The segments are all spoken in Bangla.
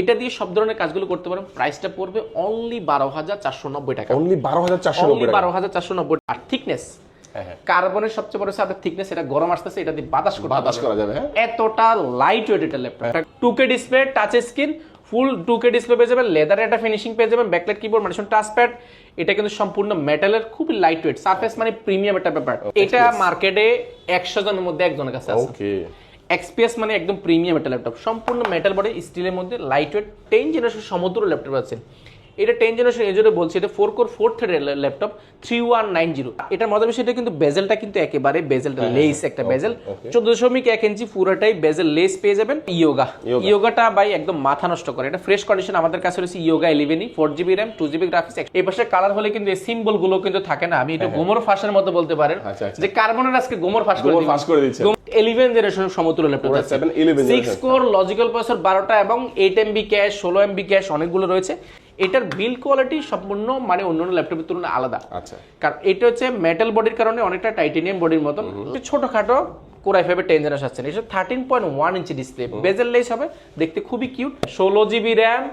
এটা দিয়ে সব ধরনের কাজগুলো করতে পারেন। প্রাইসটা পড়বে অনলি বারো হাজার চারশো নব্বই টাকা। অনলি বারো হাজার চারশো অনলি বারো হাজার চারশো নব্বই আর থিকনেস হ্যাঁ, হ্যাঁ। কার্বনের সবচেয়ে বড় সাথে থিকনেস এটা গরম আসতেছে এটা দিয়ে বাতাস করতে বাতাস করা যাবে হ্যাঁ। এতটা লাইট ওয়েট এটা laptop two K display touch screen full two K display পেয়ে যাবেন। লেদারের একটা ফিনিশিং পেয়ে যাবেন। ব্যাকলাইট কিবোর্ড মানে টাচ প্যাড এটা কিন্তু সম্পূর্ণ মেটালের খুবই লাইট ওয়েট সারফেস মানে প্রিমিয়াম একটা ব্যাপার। এটা মার্কেটে একশো জনের মধ্যে একজনের কাছে আছে। এক্সপিএস মানে একদম প্রিমিয়াম একটা ল্যাপটপ সম্পূর্ণ মেটাল বডি স্টিলের মধ্যে লাইট ওয়েট টেন জেনারেশন সমুদ্র ল্যাপটপ আছে। এটা টেন জেনারেশন এই জন্য বলছি এটা ফোর কোর ফোর থ্রেডের laptop three one nine zero এটার মজার বিষয় এটা কিন্তু বেজেলটা কিন্তু একেবারে বেজেলটা লেস একটা বেজেল চোদ্দ দশমিক এক ইঞ্চি পুরোটাই বেজেল লেস পেয়ে যাবেন ইয়োগা ইয়োগাটা ভাই একদম মাথা নষ্ট করে। এটা ফ্রেশ কন্ডিশন আমাদের কাছে রয়েছে Yoga eleven e four GB RAM two GB graphics এই পাশে কালার হলে কিন্তু এই সিম্বলগুলো কিন্তু থাকে না। আমি এটা গোমর ফাঁসের মতো বলতে পারেন। আচ্ছা, আচ্ছা। যে কার্বনের আজকে গোমর ফাঁস করে গোমর ফাঁস করে দিচ্ছে। ইলেভেন জেনারেশন সমতুল্য laptop Core i7 11 six core logical processor বারোটা এবং এইট এমবি ক্যাশ ষোলো এমবি ক্যাশ অনেকগুলো রয়েছে। এটার বিল কোয়ালিটি সম্পূর্ণ মানে অন্যান্য ল্যাপটপের তুলনায় আলাদা। আচ্ছা। কারণ এটা হচ্ছে মেটাল বডির কারণে অনেকটা টাইটেনিয়াম বডির মতন। ছোটখাটো কোরাই ফাইভের টেন জেনারেশন আসছে এটা thirteen point one inch display bezel less হবে দেখতে খুবই কিউট ষোলো জিবি র্যাম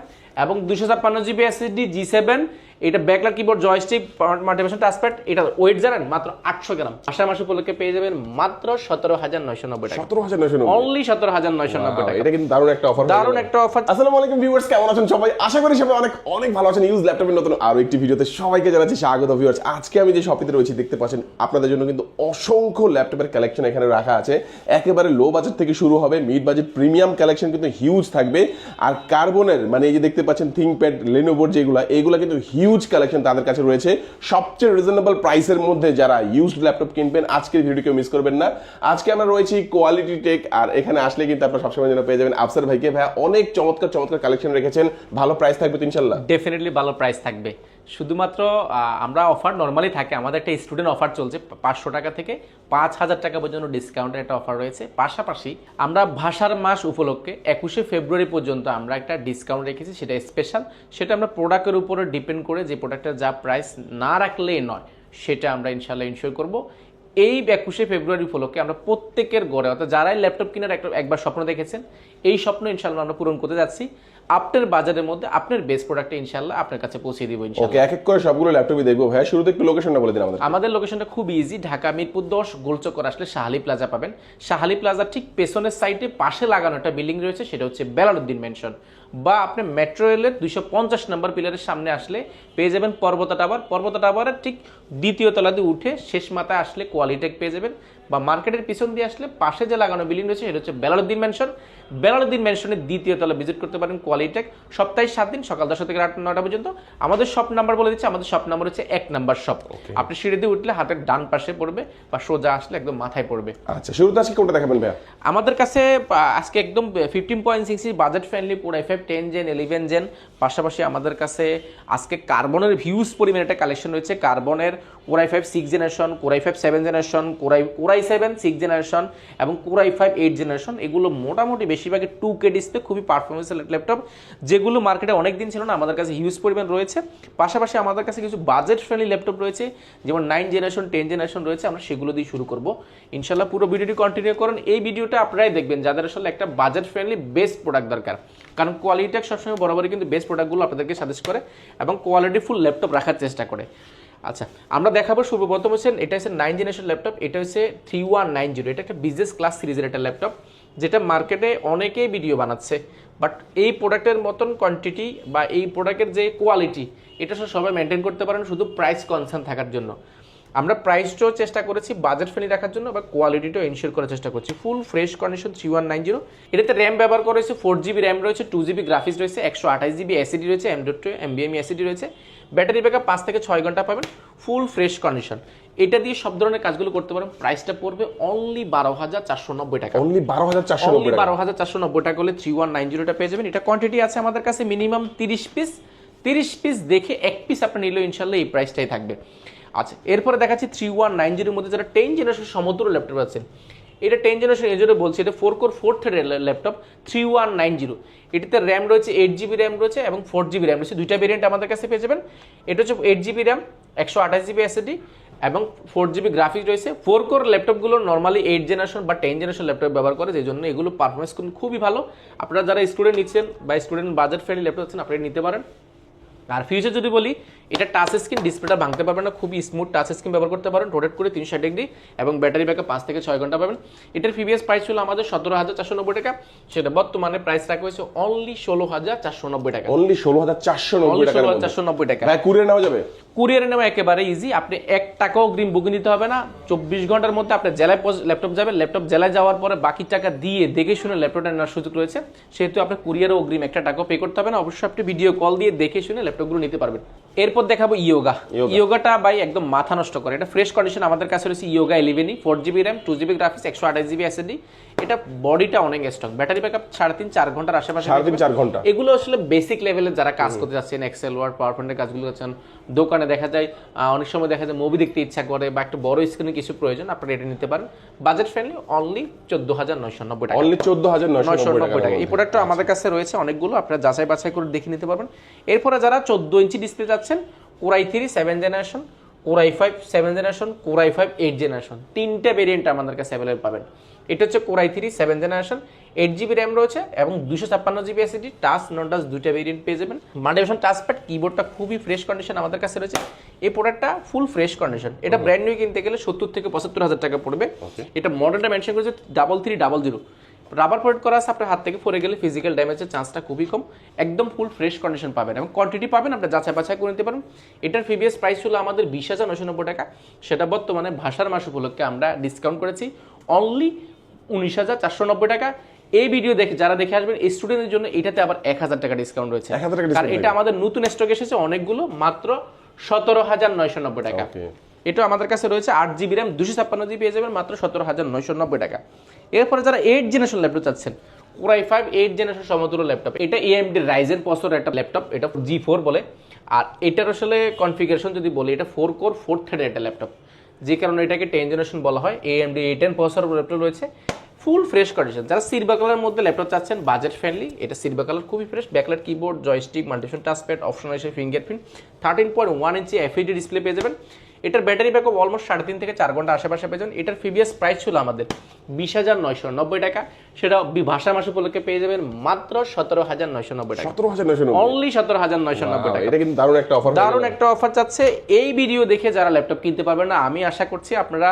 এবং দুশো ছাপ্পান্ন জিবি এসএসডি জি সেভেন এটা ব্যাকলার কিবোর্ড জয়স্টিক মাল্টিভেশন টাচপ্যাড এটা ওয়েট জানেন? মাত্র আটশো গ্রাম। আষাঢ় মাস উপলক্ষে পেয়ে যাবেন মাত্র সতেরো হাজার নয়শো নব্বই টাকা। সতেরো হাজার নয়শো অনলি সতেরো হাজার নয়শো নব্বই টাকা। এটা কিন্তু দারুণ একটা অফার দারুণ একটা অফার আসসালামু আলাইকুম ভিউয়ার্স কেমন আছেন সবাই? আশা করি সবাই অনেক অনেক ভালো আছেন। ইউজ ল্যাপটপের নতুন আরও একটি ভিডিওতে সবাইকে জানাচ্ছি স্বাগত ভিউয়ার্স আজকে আমি যে শপিতে রয়েছি দেখতে পাচ্ছেন আপনাদের জন্য কিন্তু অসংখ্য ল্যাপটপের কালেকশন এখানে রাখা আছে। একেবারে লো বাজেট থেকে শুরু হবে মিড বাজেট প্রিমিয়াম কালেকশন কিন্তু হিউজ থাকবে। আর কার্বনের মানে এই যে দেখতে পাচ্ছেন থিংপ্যাড লেনোভোর যেগুলো এগুলো কিন্তু হিউজ কালেকশন তাদের কাছে রয়েছে। সবচেয়ে রিজনেবল প্রাইসের মধ্যে যারা ইউজড ল্যাপটপ কিনবেন, আজকের ভিডিওকে মিস করবেন না। আজকে আমরা রয়েছি কোয়ালিটি টেক আর এখানে আসলে কিন্তু আপনারা সবসময় যেন পেয়ে যাবেন। আফসার ভাইকে ভাইয়া অনেক চমৎকার চমৎকার কালেকশন রেখেছেন। ভালো প্রাইস থাকবে ইনশাল্লাহ ডেফিনেটলি ভালো প্রাইস থাকবে। শুধুমাত্র আমরা অফার নর্মালি থাকে। আমাদের একটা স্টুডেন্ট অফার চলছে পাঁচশো টাকা থেকে পাঁচ হাজার টাকা পর্যন্ত ডিসকাউন্টের একটা অফার রয়েছে। পাশাপাশি আমরা ভাষার মাস উপলক্ষে একুশে ফেব্রুয়ারি পর্যন্ত আমরা একটা ডিসকাউন্ট রেখেছি, সেটা স্পেশাল সেটা আমরা প্রোডাক্টের উপরে ডিপেন্ড করে যে প্রোডাক্টের যা প্রাইস না রাখলে নয়, সেটা আমরা ইনশাল্লাহ ইনশিওর করব। এই একুশে ফেব্রুয়ারি উপলক্ষে আমরা প্রত্যেকের গড়ে অর্থাৎ যারাই ল্যাপটপ কেনার একটা একবার স্বপ্ন দেখেছেন এই স্বপ্ন ইনশাল্লাহ আমরা পূরণ করতে যাচ্ছি। আপনার বাজারের মধ্যে আপনার বেস্ট প্রোডাক্টটা ইনশাল্লাহ আপনার কাছে পৌঁছে দিব ওকে এক এক করে সবগুলো ল্যাপটপই দেখব। ভাইয়া শুরুতে একটু লোকেশনটা বলে দিন আমাদের আমাদের লোকেশনটা খুব ইজি ঢাকা মিরপুর দশ গোলচক্কর আসলে শাহালি প্লাজা পাবেন। শাহালি প্লাজার ঠিক পেছনের সাইডে পাশে লাগানো একটা বিল্ডিং রয়েছে সেটা হচ্ছে বেলালুদ্দিন মেনশন বা আপনি মেট্রো রেলের দুইশো পঞ্চাশ নম্বর পিলারের সামনে আসলে পেয়ে যাবেন পর্বতা টাওয়ার পর্বতা টাওয়ারের ঠিক দ্বিতীয় তলা দিয়ে উঠে শেষ মাথায় আসলে কোয়ালিটেক পেয়ে যাবেন। বা মার্কেটের পিছন দিয়ে আসলে পাশে যে লাগানো বিল্ডিং রয়েছে সেটা হচ্ছে বেলালুদ্দিন মেনশন বেলালুদ্দিন মেনশনের দ্বিতীয় তলা ভিজিট করতে পারেন কোয়ালিটেক সপ্তাহে সাত দিন সকাল দশটা থেকে রাত নটা পর্যন্ত। আমাদের শপ নাম্বার বলে দিচ্ছে আমাদের শপ নাম্বার হচ্ছে এক নাম্বার শপ আপনি সিঁড়ি দিয়ে উঠলে হাতের ডান পাশে পড়বে বা সোজা আসলে একদম মাথায় পড়বে। আচ্ছা শুরুতে আজকে কোনটা দেখাবেন ভাইয়া? আমাদের কাছে আজকে একদম fifteen point six budget friendly পুরো F F ten gen eleven gen পাশাপাশি আমাদের কাছে আজকে কার্বনের ভিউজ পরিমাণে একটা কালেকশন রয়েছে। কার্বনের core i five six generation core i five seven generation core i core i seven six generation এবং core i five eight generation এগুলো মোটামুটি বেশিরভাগই টু কে ডিসপ্লে খুবই পারফরমেন্স ল্যাপটপ যেগুলো মার্কেটে অনেক দিন ছিল না, আমাদের কাছে হিউজ পরিমাণ রয়েছে। পাশাপাশি আমাদের কাছে কিছু বাজেট ফ্রেন্ডলি ল্যাপটপ রয়েছে, যেমন নাইন জেনারেশন টেন জেনারেশন রয়েছে, আমরা সেগুলো দিয়ে শুরু করব। ইনশাল্লাহ পুরো ভিডিওটি কন্টিনিউ করুন। এই ভিডিওটা আপনারাই দেখবেন, যাদের আসলে একটা বাজেট ফ্রেন্ডলি বেস্ট প্রোডাক্ট দরকার। কারণ কোয়ালিটি সবসময় বরাবরই কিন্তু বেস্ট প্রোডাক্টগুলো আপনাদেরকে সাজেস্ট করে এবং কোয়ালিটি ফুল ল্যাপটপ রাখার চেষ্টা করে। আচ্ছা আমরা দেখাবো সর্বপ্রথম হচ্ছে, এটা হচ্ছে নাইন জেনারেশন ল্যাপটপ এটা হচ্ছে থ্রি ওয়ান নাইন জিরো এটা একটা বিজনেস ক্লাস সিরিজের একটা ল্যাপটপ যেটা মার্কেটে অনেকেই ভিডিও বানাচ্ছে। বাট এই প্রোডাক্টের মতন কোয়ান্টিটি বা এই প্রোডাক্টের যে কোয়ালিটি এটা সবাই মেনটেন করতে পারেন শুধু প্রাইস কনসার্ন থাকার জন্য। আমরা প্রাইসটাও চেষ্টা করেছি বাজেট ফ্রেন্ডলি রাখার জন্য বা কোয়ালিটিটাও এনশিওর করার চেষ্টা করছি। Full fresh condition three one nine zero এটাতে র্যাম ব্যবহার করা হয়েছে ফোর জিবি র্যাম রয়েছে টু জিবি গ্রাফিক্স রয়েছে, একশো আঠাশ জিবি এসিডি রয়েছে এম ডট টু এমবিএমই এসিডি রয়েছে। ব্যাটারি ব্যাকআপ পাঁচ থেকে ছয় ঘণ্টা পাবেন ফুল ফ্রেশ কন্ডিশন। এটা দিয়ে সব ধরনের কাজগুলো করতে পারেন। প্রাইসটা পড়বে অনলি বারো হাজার চারশো নব্বই টাকা। অনলি বারো হাজার চারশো অনলি বারো হাজার চারশো নব্বই টাকা হলে থ্রি ওয়ান নাইন জিরোটা পেয়ে যাবেন। এটা কোয়ান্টিটি আছে আমাদের কাছে মিনিমাম তিরিশ পিস তিরিশ পিস দেখে এক পিস আপনি নিলেও ইনশাল্লাহ এই প্রাইসটাই থাকবে। আচ্ছা এরপরে দেখাচ্ছি থ্রি ওয়ান নাইন জিরোর মধ্যে যারা টেন জেনারেশন সমুদ্র ল্যাপটপ আছে এটা টেন জেনারেশন জন্য বলছি, এটা ফোর কোর ফোর থ্রেডের laptop three one nine zero এটিতে র্যাম রয়েছে এইট জিবি র্যাম রয়েছে এবং ফোর জিবি র্যাম রয়েছে। দুইটা ভেরিয়েন্ট আমাদের কাছে পেয়ে যাবেন। এটা হচ্ছে এইট জিবি র্যাম একশো আঠাশ জিবি এসএডি এবং ফোর জিবি গ্রাফিক্স রয়েছে। ফোর কোর ল্যাপটপগুলো নর্মালি এইট জেনারেশন বা টেন জেনারেশন ল্যাপটপ ব্যবহার করে, যে জন্য এগুলো পারফরমেন্স খুবই ভালো। আপনারা যারা স্টুডেন্ট নিচ্ছেন বা স্টুডেন্ট বাজেট ফ্রেন্ডলি ল্যাপটপ আছেন আপনি নিতে পারেন। আর ফিউচার যদি বলি এটা টাচ স্ক্রিন ডিসপ্লেটা ভাঙতে পারবেন না খুবই স্মুথ টাচ স্ক্রিন ব্যবহার করতে পারেন রোটেট করে তিনশো ষাট ডিগ্রি এবং ব্যাটারি ব্যাকআপ পাঁচ থেকে ছয় ঘণ্টা পাবেন। এটার ফিবিএস প্রাইস ছিল আমাদের সতেরো হাজার চারশো নব্বই টাকা সেটা বর্তমানে প্রাইস রাখা হয়েছে অনলি ষোলো হাজার চারশো নব্বই টাকা। অনলি ষোলো হাজার চারশো নব্বই টাকা চারশো নব্বই টাকা। কুরিয়ার নেওয়া যাবে? কুরিয়ারে নেওয়া একেবারে ইজি আপনি এক টাকাও অগ্রিম বুকিং দিতে হবে না। চব্বিশ ঘণ্টার মধ্যে আপনি জেলায় ল্যাপটপ যাবেন ল্যাপটপ জেলায় যাওয়ার পরে বাকি টাকা দিয়ে দেখে শুনে ল্যাপটপটা নেওয়ার সুযোগ রয়েছে। সেহেতু আপনি কুরিয়ারে অগ্রিম একটা টাকাও পে করতে হবে না। অবশ্যই আপনি ভিডিও কল দিয়ে দেখে শুনে ল্যাপটপগুলো নিতে পারবেন। এরপর দেখাবো ইয়োগা ইয়োগাটা ভাই একদম মাথা নষ্ট করে। এটা ফ্রেশ কন্ডিশন আমাদের কাছে রয়েছে Yoga eleven e four GB RAM two GB graphics একশো আঠাশ জিবি এসএসডি এটা বডিটা অনেক স্ট্রং ব্যাটারি ব্যাকআপ সাড়ে তিন চার ঘণ্টার আশেপাশে সাড়ে তিন চার ঘণ্টা। এগুলো আসলে বেসিক লেভেলে যারা কাজ করতে যাচ্ছেন এক্সেল ওয়ার্ড পাওয়ার পয়েন্টের কাজগুলো করছেন দোকানে দেখা যায় অনেক সময় দেখা যায় মুভি দেখতে ইচ্ছা করে বা একটা বড় স্ক্রিনে কিছু প্রয়োজন আপনারা এটা নিতে পারেন। বাজেট ফ্রেন্ডলি অনলি চোদ্দ হাজার নয়শো নব্বই টাকা। অনলি চোদ্দ হাজার নয়শো নব্বই টাকা এই প্রোডাক্টটা আমাদের কাছে রয়েছে অনেকগুলো আপনারা যাচাই বাছাই করে দেখে নিতে পারবেন। এরপরে যারা চোদ্দ ইঞ্চি ডিসপ্লে যাচ্ছেন core i three seven generation core i five seven generation core i five eight generation তিনটে ভেরিয়েন্ট আমাদের কাছে অ্যাভেলেবল পাবেন। এটা হচ্ছে core i three seven generation eight GB RAM রয়েছে এবং দুশো ছাপ্পান্ন GB SSD touch non touch দুইটা ভেরিয়েন্ট পেয়ে যাবেন। মাল্টিভিশন টাচ প্যাড কিবোর্ডটা খুবই ফ্রেশ কন্ডিশন আমাদের কাছে রয়েছে। এই প্রোডাক্টটা ফুল ফ্রেশ কন্ডিশন এটা ব্র্যান্ড নিউ কিনতে গেলে সত্তর থেকে পঁচাত্তর হাজার টাকা পড়বে। এটা মডেলটা মেনশন করেছে double three double zero rubber product করা আছে আপনার হাত থেকে পড়ে গেলে ফিজিক্যাল ড্যামেজের চান্সটা খুবই কম। একদম ফুল ফ্রেশ কন্ডিশন পাবেন এবং কোয়ান্টিটি পাবেন আপনি যাচাই বাছাই করে নিতে পারেন। এটার ফিবিএস প্রাইস ছিল আমাদের বিশ হাজার নশো নব্বই টাকা। সেটা বর্তমানে ভাষার মাস উপলক্ষে আমরা ডিসকাউন্ট করেছি। অনলি উনিশ হাজার চারশো নব্বই টাকা। এই ভিডিও দেখে যারা দেখে আসবেন এই স্টুডেন্টের জন্য এটাতে আবার এক হাজার টাকা ডিসকাউন্ট রয়েছে। 1000 টাকা কারণ এটা আমাদের নতুন স্টক এসেছে অনেকগুলো মাত্র সতেরো হাজার নয়শো নব্বই টাকা। এটা আমাদের কাছে রয়েছে আট জিবি র্যাম দুশো ছাপ্পান্ন জিবি পেয়ে যাবেন মাত্র সতেরো হাজার নয়শো নব্বই টাকা। এরপরে যারা এইট জেনারেশন ল্যাপটপ চাচ্ছেন core i five eight generation সমতুল্য ল্যাপটপ এটা এএমডি রাইজেন পসর একটা ল্যাপটপ এটা জি ফোর বলে। আর এটার আসলে কনফিগারেশন যদি বলি এটা ফোর কোর ফোর থ্রেডের একটা ল্যাপটপ যে কারণে এটাকে টেন জেনারেশন বলা হয় A M D A ten processor laptop রয়েছে। ফুল ফ্রেশ কন্ডিশন যারা সিলভার কালারের মধ্যে ল্যাপটপ চাচ্ছেন বাজেট ফ্রেন্ডলি এটা সিলভার কালার খুবই ফ্রেশ ব্যাকলাইট কিবোর্ড জয়স্টিক মাল্টিফোন টাচপ্যাড অপশন রয়েছে fingerprint thirteen point one inch FHD display পেয়ে যাবেন। এটার ব্যাটারি ব্যাকআপ অলমোস্ট সাড়ে তিন থেকে চার ঘণ্টা আশেপাশে পেয়ে যাবেন। এটার ফিবিএস প্রাইস ছিল আমাদের বিশ হাজার নয়শো নব্বই টাকা। সেটা ভাষা মাস উপলক্ষে পেয়ে যাবেন মাত্র সতেরো হাজার নয়শো নব্বই টাকা। সতেরো হাজার নয়শো অনলি সতেরো হাজার নয়শো নব্বই টাকা। এটা কিন্তু দারুণ একটা অফার দারুণ একটা অফার চাচ্ছে এই ভিডিও দেখে যারা ল্যাপটপ কিনতে পারবেন না আমি আশা করছি আপনারা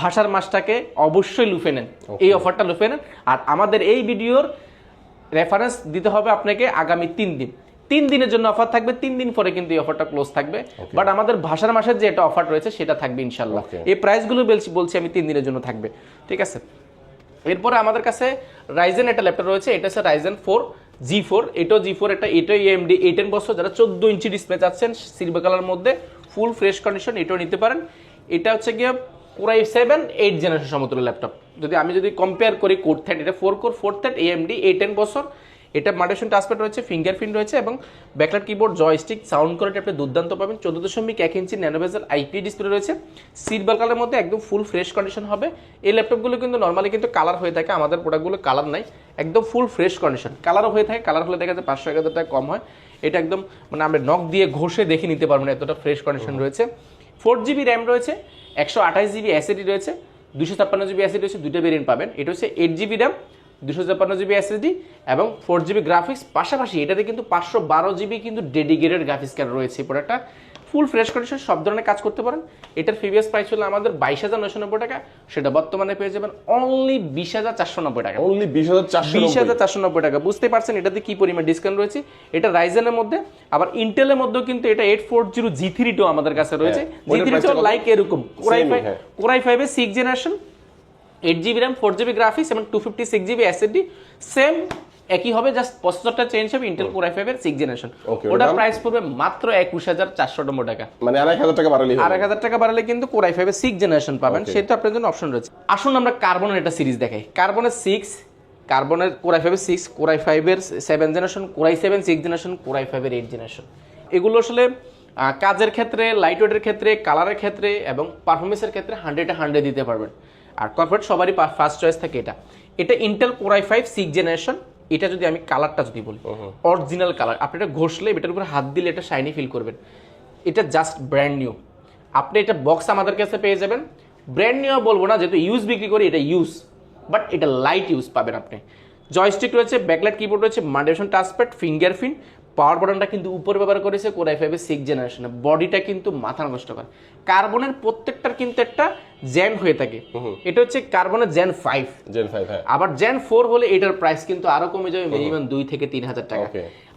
ভাষার মাসটাকে অবশ্যই লুফে নেন। এই অফারটা লুফে নেন। আর আমাদের এই ভিডিওর রেফারেন্স দিতে হবে আপনাকে আগামী তিন দিন। তিন দিনের জন্য অফার থাকবে তিন দিন পরে কিন্তু এই অফারটা ক্লোজ থাকবে। বাট আমাদের ভাষার মাসের যে একটা অফার রয়েছে সেটা থাকবে ইনশাল্লাহ. এই প্রাইসগুলো বলছি বলছি আমি তিন দিনের জন্য থাকবে। ঠিক আছে? এরপরে আমাদের কাছে রাইজেন একটা ল্যাপটপ রয়েছে এটা হচ্ছে রাইজেন ফোর জি ফোর এটাও জি ফোর এটা এটাও এমডি এইটেন বছর। যারা চোদ্দ ইঞ্চি ডিসপ্লে চাচ্ছেন সিলভার কালার মধ্যে ফুল ফ্রেশ কন্ডিশন এটাও নিতে পারেন। এটা হচ্ছে গিয়ে core i seven eight generation সমতুল্য ল্যাপটপ যদি আমি যদি কম্পেয়ার করি কোর থ্যাট এটা ফোর কোর ফোর থ্যাট এএমডি এইটেন বছর। এটা মাল্টিশন টাচপ্যাড রয়েছে ফিঙ্গারপ্রিন্ট রয়েছে এবং backlight keyboard joystick sound quality আপনি দুর্দান্ত পাবেন। চোদ্দ দশমিক এক inch nano bezel IP display রয়েছে। সিলভার কালারের মধ্যে একদম ফুল ফ্রেশ কন্ডিশন হবে। এই ল্যাপটপগুলো কিন্তু নর্মালি কিন্তু কালার হয়ে থাকে আমাদের প্রোডাক্টগুলো কালার নাই। একদম ফুল ফ্রেশ কন্ডিশন কালারও হয়ে থাকে কালার হলে দেখা যায় পাঁচশো এক হাজার টাকা কম হয়। এটা একদম মানে আমরা নখ দিয়ে ঘষে দেখে নিতে পারবেন এতটা ফ্রেশ কন্ডিশন রয়েছে। ফোর জিবি র্যাম রয়েছে একশো আঠাশ জিবি অ্যাসিডি রয়েছে দুশো ছাপ্পান্ন জিবি অ্যাসিড রয়েছে দুটো ভেরিয়েন্ট পাবেন। এটা হচ্ছে এইট জিবি র্যাম দুশো ছাপ্পান্ন জিবি এসএসডি এবং ফোর জিবি গ্রাফিক্স পাশাপাশি এটাতে কিন্তু পাঁচশো বারো জিবি কিন্তু ডেডিকেটেড গ্রাফিক্স কার্ড রয়েছে প্রোডাক্টটা ফুল ফ্রেশ কন্ডিশন সব ধরনের কাজ করতে পারেন। এটার ফিবিএস প্রাইস হলো আমাদের বাইশ হাজার নশো নব্বই টাকা। সেটা বর্তমানে পেয়ে যাবেন অনলি বিশ হাজার চারশো নব্বই টাকা। অনলি বিশ হাজার চারশো বিশ হাজার চারশো নব্বই টাকা। বুঝতে পারছেন এটাতে কি পরিমাণ ডিসকাউন্ট রয়েছে? এটা রাইজেনের মধ্যে আবার ইন্টেলের মধ্যেও কিন্তু এটা eight four zero G three two আমাদের কাছে রয়েছে। জি থ্রি টা? লাইক এরকম। Core i five. Core i ফাইভের six generation eight GB RAM four GB graphics এবং two fifty six GB SSD same একই হবে জাস্ট প্রসেসরটা চেঞ্জ হবে ইন্টেল কোর কোরাই ফাইভের সিক্স জেনারেশন ওটা প্রাইস পড়বে মাত্র একুশ হাজার চারশো নম্বর টাকা। মানে আড়াই হাজার টাকা বাড়ালি আর এক হাজার টাকা বাড়ালে কিন্তু কোর কোরাই ফাইভের সিক্স জেনারেশন পাবেন সেটা আপনার জন্য অপশন রয়েছে। আসুন আমরা কার্বনের একটা সিরিজ দেখাই। কার্বনের সিক্স কার্বনের কোর কোরাই ফাইভের সিক্স কোরাই ফাইভের seven generation core i seven six generation core i ফাইভের এইট জেনারেশন এগুলো আসলে কাজের ক্ষেত্রে লাইট ওয়েটের ক্ষেত্রে কালারের ক্ষেত্রে এবং পারফরমেন্সের ক্ষেত্রে হান্ড্রেডে হান্ড্রেড দিতে পারবেন। আর কর্পোরেট সবারই ফার্স্ট চয়েস থাকে এটা। এটা Intel core i five six generation এটা যদি আমি কালারটা যদি বলি অরিজিনাল কালার আপনি এটা ঘষলে এটার উপর হাত দিলে এটা শাইনি ফিল করবেন। এটা জাস্ট ব্র্যান্ড নিউ আপনি এটা বক্স আমাদের কাছে পেয়ে যাবেন। ব্র্যান্ড নিউ বলব না যেহেতু ইউজ বিক্রি করি এটা ইউজ বাট এটা লাইট ইউজ পাবেন আপনি। জয়স্টিক রয়েছে ব্যাকলাইট কিবোর্ড রয়েছে মাল্টিভেশন টাচপ্যাড ফিঙ্গারপ্রিন্ট পাওয়ার বাটনটা কিন্তু উপরে ব্যবহার করেছে কোরাই ফাইভের সিক্স জেনারেশনে বডিটা কিন্তু মাথা নষ্ট করে। কার্বনের প্রত্যেকটার কিন্তু একটা জেন হয়ে থাকে। এটা হচ্ছে কার্বনের জেন ফাইভ জেন ফাইভ হ্যাঁ। আবার জেন ফোর হলে এটার প্রাইস কিন্তু আরও কমে যাবে মিনিমাম দুই থেকে তিন হাজার টাকা।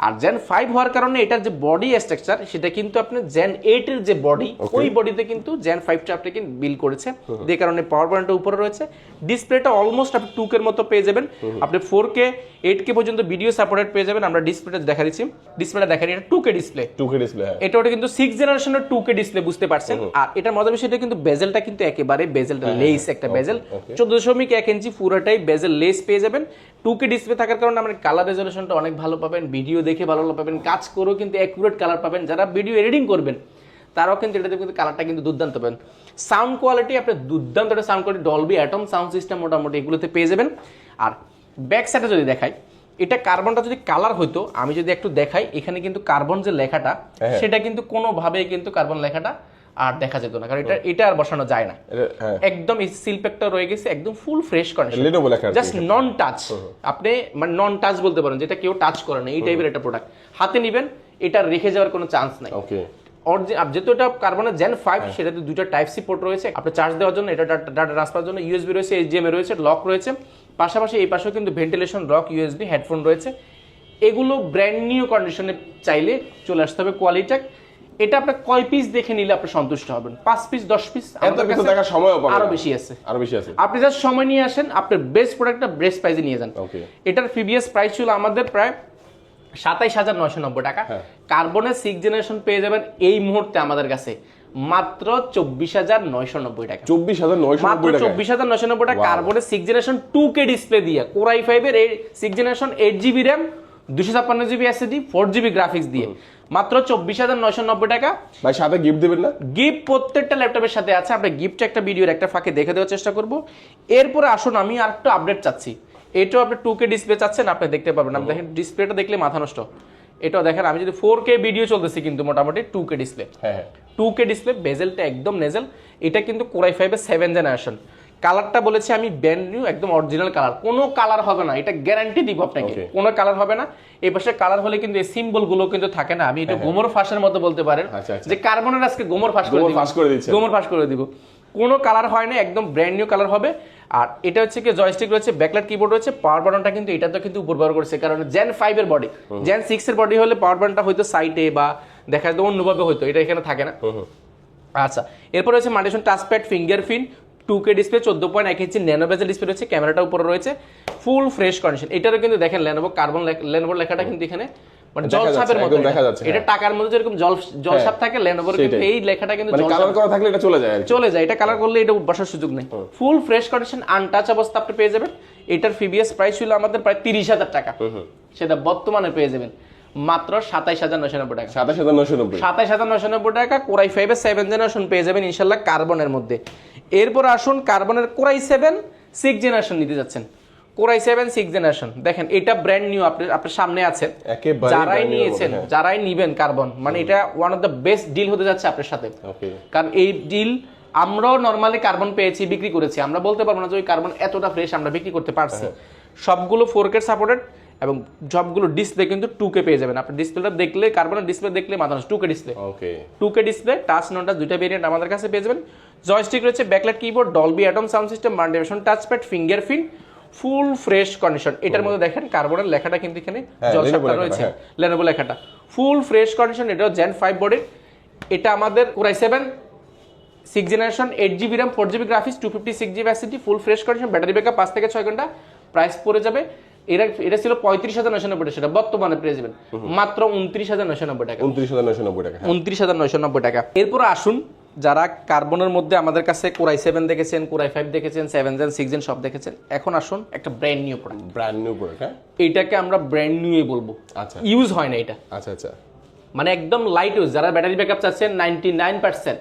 আর জেন ফাইভ হওয়ার কারণে এটার যে বডি স্ট্রাকচার সেটা কিন্তু আপনি জেন এইট এর যে বডি ওই বডিতে কিন্তু জেন ফাইভটা আপনি কিন্তু বিল করেছে যে কারণে পাওয়ার পয়েন্টটা উপরে রয়েছে। ডিসপ্লেটা অলমোস্ট আপনি টু কের মতো পেয়ে যাবেন। আপনি ফোর কে এইট কে পর্যন্ত ভিডিও সাপোর্টেড পেয়ে যাবেন। আমরা ডিসপ্লেটা দেখা দিচ্ছি। ডিসপ্লেটা দেখা এটা two K display two K display হ্যাঁ। এটা ওটা কিন্তু সিক্স জেনারেশনের টু কে ডিসপ্লে বুঝতে পারছেন? আর এটার মজার বিষয়টা কিন্তু বেজেলটা কিন্তু একেবারে বেজেলটা লেস একটা বেজেল। চোদ্দ দশমিক এক ইঞ্চি পুরোটাই বেজেল লেস পেয়ে যাবেন। টু কে ডিসপ্লে থাকার কারণে আমরা কালার রেজলিউশনটা অনেক ভালো পাবেন ভিডিও দেখে ভালো পাবেন কাজ করেও কিন্তু অ্যাকুরেট কালার পাবেন। যারা ভিডিও এডিটিং করবেন তারাও কিন্তু এটাতে কিন্তু কালারটা কিন্তু দুর্দান্ত পাবেন। সাউন্ড কোয়ালিটি আপনি দুর্দান্ত একটা sound quality Dolby Atmos sound system মোটামুটি এগুলোতে পেয়ে যাবেন। আর ব্যাক সাইডে যদি দেখাই এটা কার্বনটা যদি কালার হইতো আমি যদি একটু দেখাই এখানে কিন্তু কার্বন যে লেখাটা হ্যাঁ। সেটা কিন্তু কোনোভাবেই কিন্তু কার্বন লেখাটা আর দেখা যেত না কারণ এটা এটা আর বসানো যায় না। হ্যাঁ। একদম সিলপ্যাকটা রয়ে গেছে একদম full fresh condition just non touch আপনি মানে নন টাচ বলতে পারেন যেটা কেউ টাচ করে না এই টাইপের একটা প্রোডাক্ট হাতে নিবেন এটা রেখে যাওয়ার কোনো চান্স নাই। যেহেতু এটা কার্বনের জেন ফাইভ সেটাতে দুটো টাইপ সি পোর্ট রয়েছে। আপনি চার্জ দেওয়ার জন্য এটা ডাটা ট্রান্সফার জন্য ইউএসবি রয়েছে এইচডিএমএ রয়েছে লক রয়েছে। পাশাপাশি এই পাশেও কিন্তু ভেন্টিলেশন রক ইউএসবি হেডফোন রয়েছে। এগুলো ব্র্যান্ড নিউ কন্ডিশনে চাইলে চলে আসতে হবে কোয়ালিটা এটা আপনার কয় পিস দেখে নিলে আপনি সন্তুষ্ট হবেন? পাঁচ পিস দশ পিস এত কিছু দেখার সময়ও পাবে আরও বেশি আছে। আরও বেশি আছে। আপনি জাস্ট সময় নিয়ে আসেন আপনার বেস্ট প্রোডাক্টটা বেস্ট প্রাইসে নিয়ে যান। এটার প্রিভিয়াস প্রাইস ছিল আমাদের প্রায় সাতাইশ হাজার নয়শো নব্বই টাকা। কার্বনের সিক্স জেনারেশন পেয়ে যাবেন এই মুহূর্তে আমাদের কাছে। মাত্র চব্বিশ হাজার নয়শো নব্বই টাকা। চব্বিশ হাজার নয়শো মাত্র চব্বিশ হাজার নয়শো নব্বই টাকা কার্বনের six generation two K display দিয়ে। কোরাই ফাইভের এই six generation eight GB RAM দুশো ছাপ্পান্ন GB SSD four GB graphics দিয়ে। মাত্র চব্বিশ হাজার নয়শো নব্বই টাকা। ভাই সাথে গিফট দেবেন না? গিফট প্রত্যেকটা ল্যাপটপের সাথে আছে। আমরা গিফট একটা ভিডিওর একটা ফাঁকে দেখে দেওয়ার চেষ্টা করব। এরপরে আসুন আমি আর একটু আপডেট চাচ্ছি। এটাও আপনি টু কে ডিসপ্লে চাচ্ছেন আপনি দেখতে পাবেন আপনি দেখেন ডিসপ্লেটা দেখলে মাথা নষ্ট। এটাও দেখেন আমি যদি ফোর কে ভিডিও চলতেছি কিন্তু মোটামুটি টু কে ডিসপ্লে হ্যাঁ হ্যাঁ। টু কে ডিসপ্লে বেজেলটা একদম নেজেল এটা কিন্তু কোরাই ফাইভের সেভেন জেনারেশন কালারটা বলেছি আমি ব্যান্ড নিউ একদম অরিজিনাল কালার। কোনো কালার হবে না এটা গ্যারান্টি দিব আপনাকে। কোনো কালার হবে না। এই পাশে কালার হলে কিন্তু এই সিম্বলগুলো কিন্তু থাকে না। আমি এটা গোমর ফাঁসের মতো বলতে পারেন। আচ্ছা, আচ্ছা। যে কার্বনের আজকে গোমর ফাঁস করে দিব। গোমর ফাঁস করে দিব। কোনো কালার হয় না একদম ব্র্যান্ড নিউ কালার হবে। আর এটা হচ্ছে কি জয়স্টিক রয়েছে ব্যাকলাইট কিবোর্ড রয়েছে। পাওয়ার বাটনটা কিন্তু এটা তো কিন্তু উপর ব্যবহার করেছে কারণ জেন ফাইভ এর বডি জেন সিক্স এর বডি হলে পাওয়ার বাটনটা হয়তো সাইডে বা দেখা যেত অন্যভাবে হয়তো এটা এখানে থাকে না। আচ্ছা এরপর রয়েছে মাল্টিশন touchpad fingerprint two K display চোদ্দ পয়েন্ট এক ইঞ্চি ন্যানো বেজেল ডিসপ্লে রয়েছে ক্যামেরাটা উপরে রয়েছে ফুল ফ্রেশ কন্ডিশন এটারও কিন্তু দেখেন লেনোভো কার্বন লেনোভোর লেখাটা কিন্তু এখানে মানে দেখা জল যাচ্ছে, ছাপের মতো দেখা যাচ্ছে, এটা হ্যাঁ। টাকার মধ্যে যেরকম জল জল ছাপ থাকে লেনোভোর কিন্তু এই লেখাটা কিন্তু মানে কালার করা থাকলে এটা চলে যায় চলে যায়। এটা কালার করলে এটা বসার সুযোগ নেই। ফুল ফ্রেশ কন্ডিশন আনটাচ অবস্থা আপনি পেয়ে যাবেন। এটার ফিবিএস প্রাইস ছিল আমাদের প্রায় তিরিশ হাজার টাকা। সেটা বর্তমানে পেয়ে যাবেন। মাত্র সাতাইশ হাজার নশো নব্বই টাকা। সাতাশ হাজার নয়শো নব্বই। সাতাইশ হাজার নশো নব্বই টাকা কোরাই ফাইভের সেভেন জেনারেশন পেয়ে যাবেন ইনশাল্লাহ কার্বনের মধ্যে। এরপর আসুন কার্বনের কোরাই সেভেন সিক্স জেনারেশন নিতে যাচ্ছেন। কোরাই সেভেন সিক্স জেনারেশন দেখেন এটা ব্র্যান্ড নিউ আপনার আপনার সামনে আছে। যারাই নিয়েছেন হ্যাঁ। যারাই নিবেন কার্বন মানে এটা one of the best deal হতে যাচ্ছে আপনার সাথে। কারণ এই ডিল আমরাও নর্মালি কার্বন পেয়েছি বিক্রি করেছি। আমরা বলতে পারব না যে ওই কার্বন এতটা ফ্রেশ আমরা বিক্রি করতে পারছি। সবগুলো ফোর কে সাপোর্টেড এবং সবগুলো ডিসপ্লে কিন্তু টু কে পেয়ে যাবেন। আপনি ডিসপ্লেটা দেখলে কার্বনের ডিসপ্লে দেখলে মাথা two K display okay two K display touch নটা দুইটা ভেরিয়েন্ট আমাদের কাছে পেয়ে যাবেন। জয়স্টিক রয়েছে backlight keyboard Dolby Atmos sound system মাল্টিভেশন touchpad fingerprint full fresh condition এটার মধ্যে দেখেন কার্বনের লেখাটা কিন্তু এখানে হ্যাঁ, জলসাপটা রয়েছে। হ্যাঁ। লেনোভো লেখাটা। ফুল ফ্রেশ কন্ডিশন এটাও জেন ফাইভ বডির এটা আমাদের core i seven six generation eight GB RAM four GB graphics two fifty six GB SSD full fresh condition battery backup পাঁচ থেকে ছয় ঘণ্টা। প্রাইস পড়ে যাবে। এটা এটা ছিল পঁয়ত্রিশ হাজার নশো নব্বই টাকা সেটা বর্তমানে যাবেন মাত্র উনত্রিশ হাজার নশো নব্বই টাকা। উনত্রিশ হাজার নয়শো নব্বই টাকা উনত্রিশ হাজার নয়শো নব্বই টাকা। এরপর আসুন যারা কার্বনের মধ্যে আমাদের কাছে কোরাই সেভেন দেখেছেন কোরাই ফাইভ দেখেছেন সেভেন জেন সিক্স জেন সব দেখেছেন এখন আসুন একটা brand new product brand new product হ্যাঁ। এইটাকে আমরা ব্র্যান্ড নিউই বলব। আচ্ছা। ইউজ হয় না এটা। আচ্ছা আচ্ছা। মানে একদম লাইট ইউজ যারা ব্যাটারি ব্যাকআপ চাচ্ছেন ninety nine percent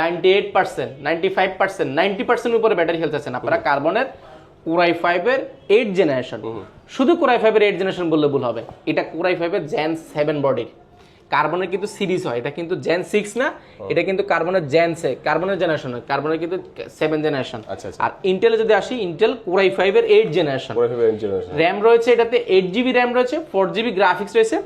ninety eight percent ninety five percent ninety percent উপরে ব্যাটারি হেলথ আছেন আপনারা কার্বনের কোরাই ফাইভের এইট জেনারেশন শুধু কোরাই ফাইভের এইট জেনারেশন বললে ভুল হবে। এটা কোরাই ফাইভের জেন সেভেন বডির কার্বনের কিন্তু সিরিজ হয় এটা কিন্তু জেন সিক্স না এটা কিন্তু কার্বনের জেন সে কার্বনের জেনারেশন হয় কার্বনের কিন্তু সেভেন জেনারেশন আচ্ছা, আচ্ছা। আর ইন্টেলে যদি আসি ইন্টেল কোরাই ফাইভের এইট জেনারেশন। র্যাম রয়েছে এটাতে এইট জিবি র্যাম রয়েছে ফোর জিবি গ্রাফিক্স রয়েছে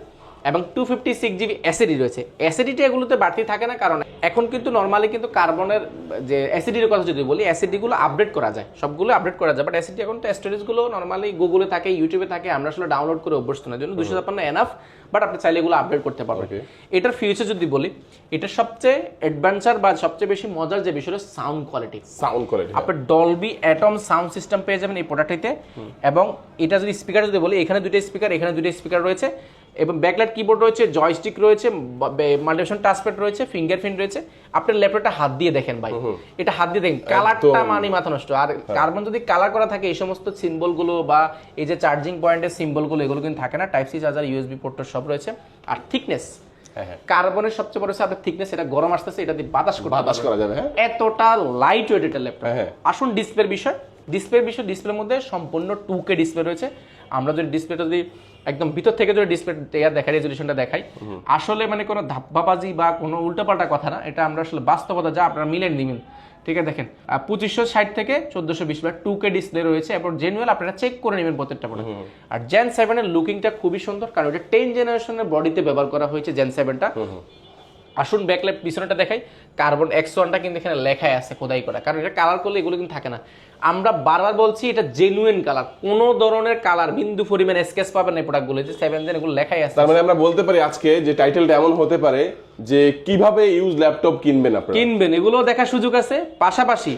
এবং two fifty six GB SSD রয়েছে। অ্যাসিডিটি এগুলোতে বাড়তি থাকে না কারণ এখন কিন্তু নর্মালি কিন্তু কার্বনের যে অ্যাসিডির কথা যদি বলি অ্যাসিডিগুলো আপডেট করা যায়। সবগুলো আপডেট করা যায় বাট অ্যাসিডি এখন তো স্টোরেজগুলো নর্মালি গুগলে থাকে ইউটিউবে থাকে আমরা আসলে ডাউনলোড করে অভ্যস্ত না জন্য দুশো ছাপ্পান্ন এনাফ বাট আপনি চাইলে এগুলো আপডেট করতে পারবেন। এটার ফিউচার যদি বলি এটার সবচেয়ে অ্যাডভেঞ্চার বা সবচেয়ে বেশি মজার যে বিষয় সাউন্ড কোয়ালিটি সাউন্ড কোয়ালিটি আপনার ডলবি অ্যাটম সাউন্ড সিস্টেম পেয়ে যাবেন এই প্রোডাক্টটিতে এবং এটা যদি স্পিকার যদি বলি এখানে দুটো স্পিকার এখানে দুটো স্পিকার রয়েছে। এবং ব্যাকলাইট কিবোর্ড রয়েছে জয়স্টিক রয়েছে মাল্টিপেশন টাচপ্যাড রয়েছে ফিঙ্গারপ্রিন্ট রয়েছে। আপনার ল্যাপটপটা হাত দিয়ে দেখেন ভাই। এটা হাত দিয়ে দেখেন। কালারটা মানে মাথা নষ্ট। আর কার্বন যদি কালার করা থাকে এই সমস্ত সিম্বলগুলো বা এই যে চার্জিং পয়েন্টের সিম্বলগুলো এগুলো কিন্তু থাকে না। Type C charger USB port সব রয়েছে। আর থিকনেস হ্যাঁ হ্যাঁ। কার্বনের সবচেয়ে বড় আপনার থিকনেস এটা গরম আসতেছে এটা দিয়ে বাতাস করতে বাতাস করা যাবে হ্যাঁ। এতটা লাইট ওয়েট এটা ল্যাপটপ হ্যাঁ, হ্যাঁ। আসুন ডিসপ্লের বিষয়। ডিসপ্লের বিষয় ডিসপ্লের মধ্যে সম্পূর্ণ টু কে ডিসপ্লে রয়েছে। আমরা যদি ডিসপ্লেটা যদি একদম ভিতর থেকে যদি ডিসপ্লে দেখাই রেজলিউশনটা দেখাই আসলে মানে কোনো ধাপ্পাবাজি বা কোনো উল্টাপাল্টা কথা না এটা আমরা আসলে বাস্তবতা যা আপনারা মিলেন নিবেন। ঠিক আছে দেখেন পঁচিশশো ষাট থেকে চোদ্দশো বিশ বা টু কে ডিসপ্লে রয়েছে এবং জেনুয়াল আপনারা চেক করে নেবেন প্রত্যেকটা প্রোডাক্ট আর জেন সেভেনের লুকিংটা খুবই সুন্দর কারণ এটা টেন জেনারেশনের বডিতে ব্যবহার করা হয়েছে জেন সেভেনটা আসুন ব্যাকলাইট পিছনেটা দেখাই। কার্বন এক্স ওয়ানটা কিন্তু এখানে লেখাই আছে খোদাই করা। কারণ এটা কালার করলে এগুলো কিন্তু থাকে না। আমরা বারবার বলছি এটা জেনুইন কালার কোনো ধরনের কালার বিন্দু পরিমাণ স্কেচ পাবেন না এই প্রোডাক্টগুলো যে সেভেন জেন এগুলো লেখাই আছে। তার মানে আমরা বলতে পারি আজকে যে টাইটেলটা এমন হতে পারে যে কীভাবে ইউজ ল্যাপটপ কিনবেন আপনারা? কিনবেন এগুলো দেখার সুযোগ আছে। পাশাপাশি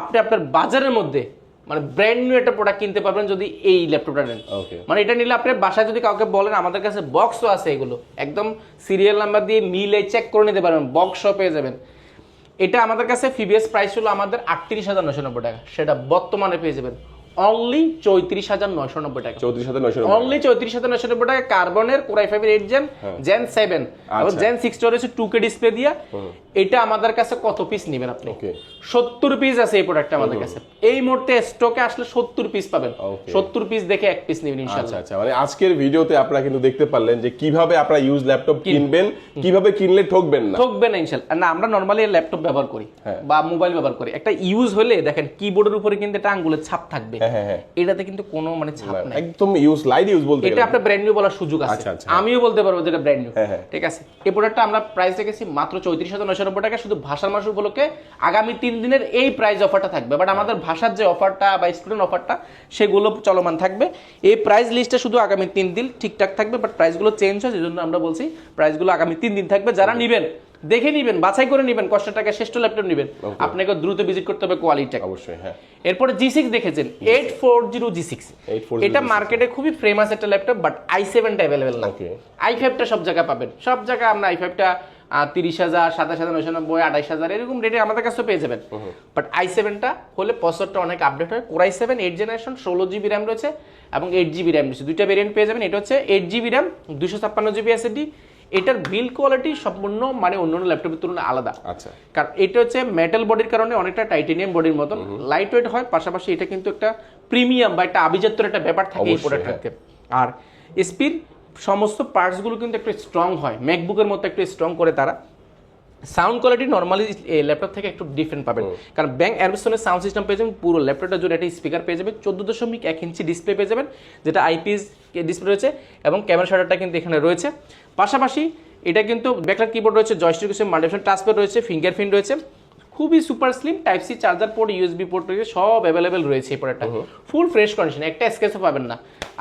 আপনি আপনার বাজারের মধ্যে মানে ব্র্যান্ড নিউ একটা প্রোডাক্ট কিনতে পারবেন যদি এই ল্যাপটপটা নেন। মানে এটা নিলে আপনি বাসায় যদি কাউকে বলেন আমাদের কাছে বক্সও আছে এগুলো। একদম সিরিয়াল নাম্বার দিয়ে মিলে চেক করে নিতে পারবেন বক্সও পেয়ে যাবেন। এটা আমাদের কাছে ফিবিএস প্রাইস হলো আমাদের আটত্রিশ হাজার নশো নব্বই টাকা। সেটা বর্তমানে পেয়ে যাবেন। অনলি চৌত্রিশ হাজার নশো নব্বই টাকা। চৌত্রিশ হাজার নয়শো অনলি চৌত্রিশ হাজার নশো নব্বই টাকা কার্বনের কোরাই ফাইভের এইট জেন জেন সেভেন এবং। জেন সিক্স রয়েছে টু কে ডিসপ্লে দিয়া। এটা আমাদের কাছে কত পিস নেবেন আপনি? সত্তর পিস আছে এই প্রোডাক্টটা আমাদের কাছে। এই মুহূর্তে স্টকে আসলে সত্তর পিস পাবেন। সত্তর পিস দেখে এক পিস নেবেন আচ্ছা আচ্ছা। মানে আজকের ভিডিওতে আপনারা কিন্তু দেখতে পারলেন যে কীভাবে আপনারা ইউজ ল্যাপটপ কিনবেন। কীভাবে কিনলে ঠকবেন না। ঠকবে না না আমরা নর্মালি ল্যাপটপ ব্যবহার করি হ্যাঁ। বা মোবাইল ব্যবহার করি। একটা ইউজ হলে দেখেন কিবোর্ডের উপরে কিন্তু একটা আঙ্গুলের ছাপ থাকবে। এটাতে কিন্তু কোনো মানে ছাপ নাই। একদম ইউজ লাইট ইউজ বলতে এটা আপনার ব্র্যান্ড নিউ বলার সুযোগ আছে। আচ্ছা, আচ্ছা। আমিও বলতে পারব যেটা ব্র্যান্ড নিউ হ্যাঁ, হ্যাঁ। ঠিক আছে? এই প্রোডাক্টটা আমরা প্রাইস রেখেছি মাত্র চৌত্রিশ হাজার নব্বই টাকা শুধু ভাষার মাস উপলক্ষে আগামী তিন দিনের এই প্রাইস অফারটা থাকবে। বাট আমাদের ভাষার যে অফারটা বা স্টুডেন্ট অফারটা সেগুলো চলমান থাকবে। এই প্রাইস লিস্টে শুধু আগামী তিন দিন ঠিকঠাক থাকবে। বাট প্রাইসগুলো চেঞ্জ হয় সেজন্য আমরা বলছি প্রাইসগুলো আগামী তিন দিন থাকবে। যারা নিবেন দেখে নিবেন বাছাই করে নিবেন কষ্টের টাকা শ্রেষ্ঠ ল্যাপটপ নিবেন। আপনাকে দ্রুত ভিজিট করতে হবে কোয়ালিটি অবশ্যই হ্যাঁ। এরপরে জি সিক্স দেখেছেন eight four zero G six এটা মার্কেটে খুবই ফেমাস একটা ল্যাপটপ বাট আই সেভেনটা অ্যাভেলেবেল না. আই ফাইভটা সব জায়গায় পাবেন। সব জায়গায় আমরা আই ফাইভটা তিরিশ হাজার সাতাশ হাজার নয়শো নব্বই আঠাইশ হাজার এরকম রেটে আমাদের কাছে পেয়ে যাবেন। বাট আই সেভেনটা হলে প্রসেসরটা অনেক আপডেট হয়। Core i seven eight generation ষোলো জিবি র্যাম রয়েছে এবং এইট জিবি র্যাম রয়েছে। দুইটা ভেরিয়েন্ট পেয়ে যাবেন। এটা হচ্ছে এইট জিবি র্যাম দুশো ছাপ্পান্ন জিবি এসএসডি এটার বিল কোয়ালিটি সম্পূর্ণ মানে অন্যান্য ল্যাপটপের তুলনায় আলাদা। আচ্ছা। কারণ এটা হচ্ছে মেটাল বডির কারণে অনেকটা টাইটেনিয়াম বডির মতন। লাইট ওয়েট হয় পাশাপাশি এটা কিন্তু একটা প্রিমিয়াম বা একটা আভিজাত্যর একটা ব্যাপার থাকে এই অবশ্যই, প্রোডাক্ট হ্যাঁ। আর স্পিড সমস্ত পার্টসগুলো কিন্তু একটু স্ট্রং হয়। ম্যাকবুকের মতো একটু স্ট্রং করে তারা। সাউন্ড কোয়ালিটি নর্মালি ল্যাপটপ থেকে একটু ডিফারেন্ট পাবেন। কারণ ব্যাঙ্ক অ্যারবিসনের সাউন্ড সিস্টেম পেয়ে যাবেন পুরো ল্যাপটপটা জুড়ে একটা স্পিকার পেয়ে যাবেন চোদ্দ দশমিক এক ইঞ্চি ডিসপ্লে পেয়ে যাবেন যেটা আইপিএস ডিসপ্লে রয়েছে এবং ক্যামেরা শাটারটা কিন্তু এখানে রয়েছে। পাশাপাশি এটা কিন্তু ব্যাকলাইট কিবোর্ড রয়েছে জয়স্টিক রয়েছে মাল্টিপেশন টাচপ্যাড রয়েছে ফিঙ্গারপ্রিন্ট রয়েছে। খুবই super slim type C charger port USB port রয়েছে সব অ্যাভেলেবেল রয়েছে এই প্রোডাক্টটা ফুল ফ্রেশ কন্ডিশন একটা স্কেচও পাবেন না।